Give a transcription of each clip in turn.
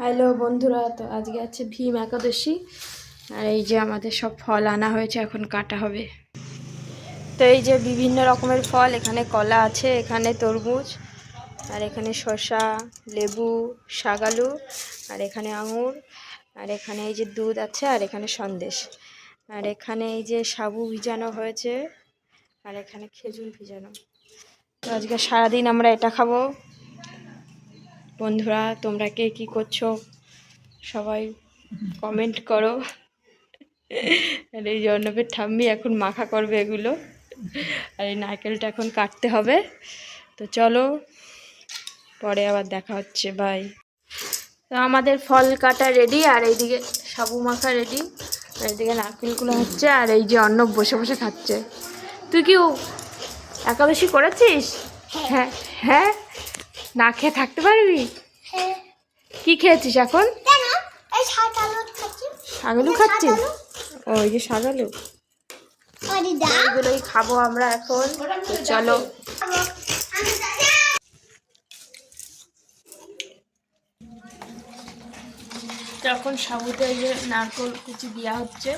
Hello বন্ধুরা, তো আজকে আছে ভীম একাদশী। আর এই যে আমাদের সব ফল আনা হয়েছে, এখন কাটা হবে। তো এই যে বিভিন্ন রকমের ফল, এখানে কলা আছে, এখানে তরমুজ, আর এখানে শসা, লেবু, শাগালু, আর এখানে আঙুর, আর এখানে এই যে দুধ আছে, আর এখানে সন্দেশ। আর এখানে এই যে সাবু ভিজানো হয়েছে, আর এখানে খেজুর ভিজানো। তো আজকে সারাদিন আমরা এটা খাব। বন্ধুরা তোমরা কে কী করছ? সবাই কমেন্ট করো। আর এই যে অর্ণবের ঠাম্মি এখন মাখা করবে এগুলো। আর এই নারকেলটা এখন কাটতে হবে। তো চলো পরে আবার দেখা হচ্ছে বাই তো আমাদের ফল কাটা রেডি আর এইদিকে সাবু মাখা রেডি আর এইদিকে নারকেলগুলো হচ্ছে আর এই যে অর্ণব বসে বসে খাচ্ছে। তুই কি একাদশী করেছিস? হ্যাঁ হ্যাঁ? না খেয়ে থাকতে পারবি? হ্যাঁ। কি খেয়েছিস এখন? শাগালু খাচ্ছিস? ও এই যে শাগালু এগুলোই খাব আমরা এখন। চলো। যখন সাবুতে এই যে নারকল কুচি দেওয়া হচ্ছে।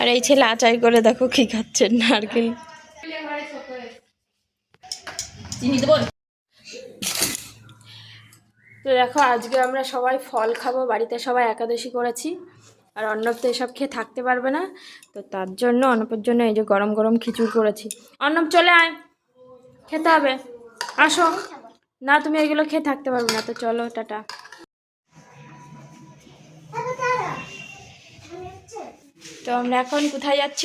আর এই ছেলে আচার করে দেখো কি খাচ্ছে নারকেল। তো দেখো আজকে আমরা সবাই ফল খাব বাড়িতে সবাই একাদশী করেছি আর অর্ণব তো এসব খেয়ে থাকতে পারবে না তো তার জন্য অর্ণবের জন্য এই যে গরম গরম খিচুড়ি করেছি। অর্ণব চলে আয় খেতে হবে। আসো। না তুমি এগুলো খেয়ে থাকতে পারবে না তো চলো টাটা। তো আমরা এখন কোথায় যাচ্ছি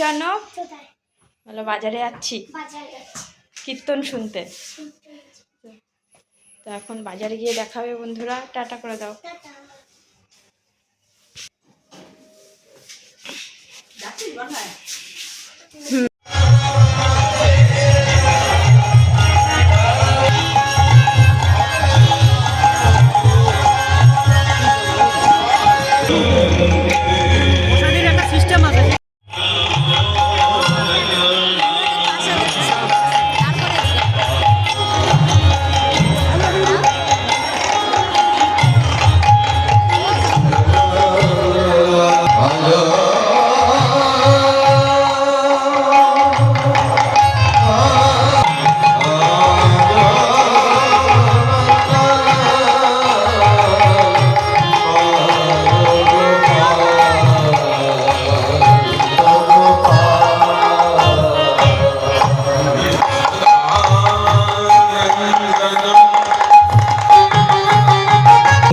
কোথায়? বলো বাজারে যাচ্ছি। কীর্তন শুনতে। তো এখন বাজারে গিয়ে দেখাবে বন্ধুরা। টাটা করে দাও। টাটা।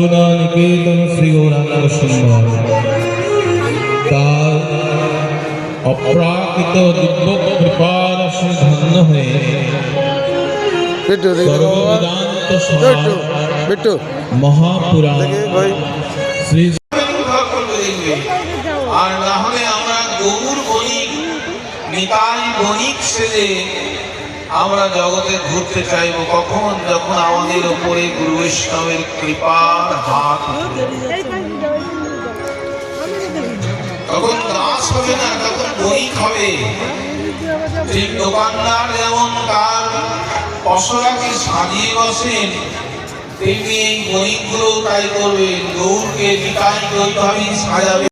করুণানিকেতন শ্রী গৌরাঙ্গ সুন্দর তার অপ্রাকৃত দিব্য কৃপার ধন্য হয়ে মহাপুরাণ শ্রী আর না হলে আমরা গৌর বণিক নিতাই বণিক সেজে আমরা জগতে ঘুরতে চাইব কখন? যখন আমাদের উপরে গুরু বৈষ্ণবের কৃপার হাত। তখন দাস হবে না, তখন বণিক হবে। ঠিক দোকানদার যেমন তার পশরাকে সাজিয়ে বসেন, তেমনি এই বণিকগুলো তাই করবে গৌরকে নিতাই ওইভাবেই সাজাবে।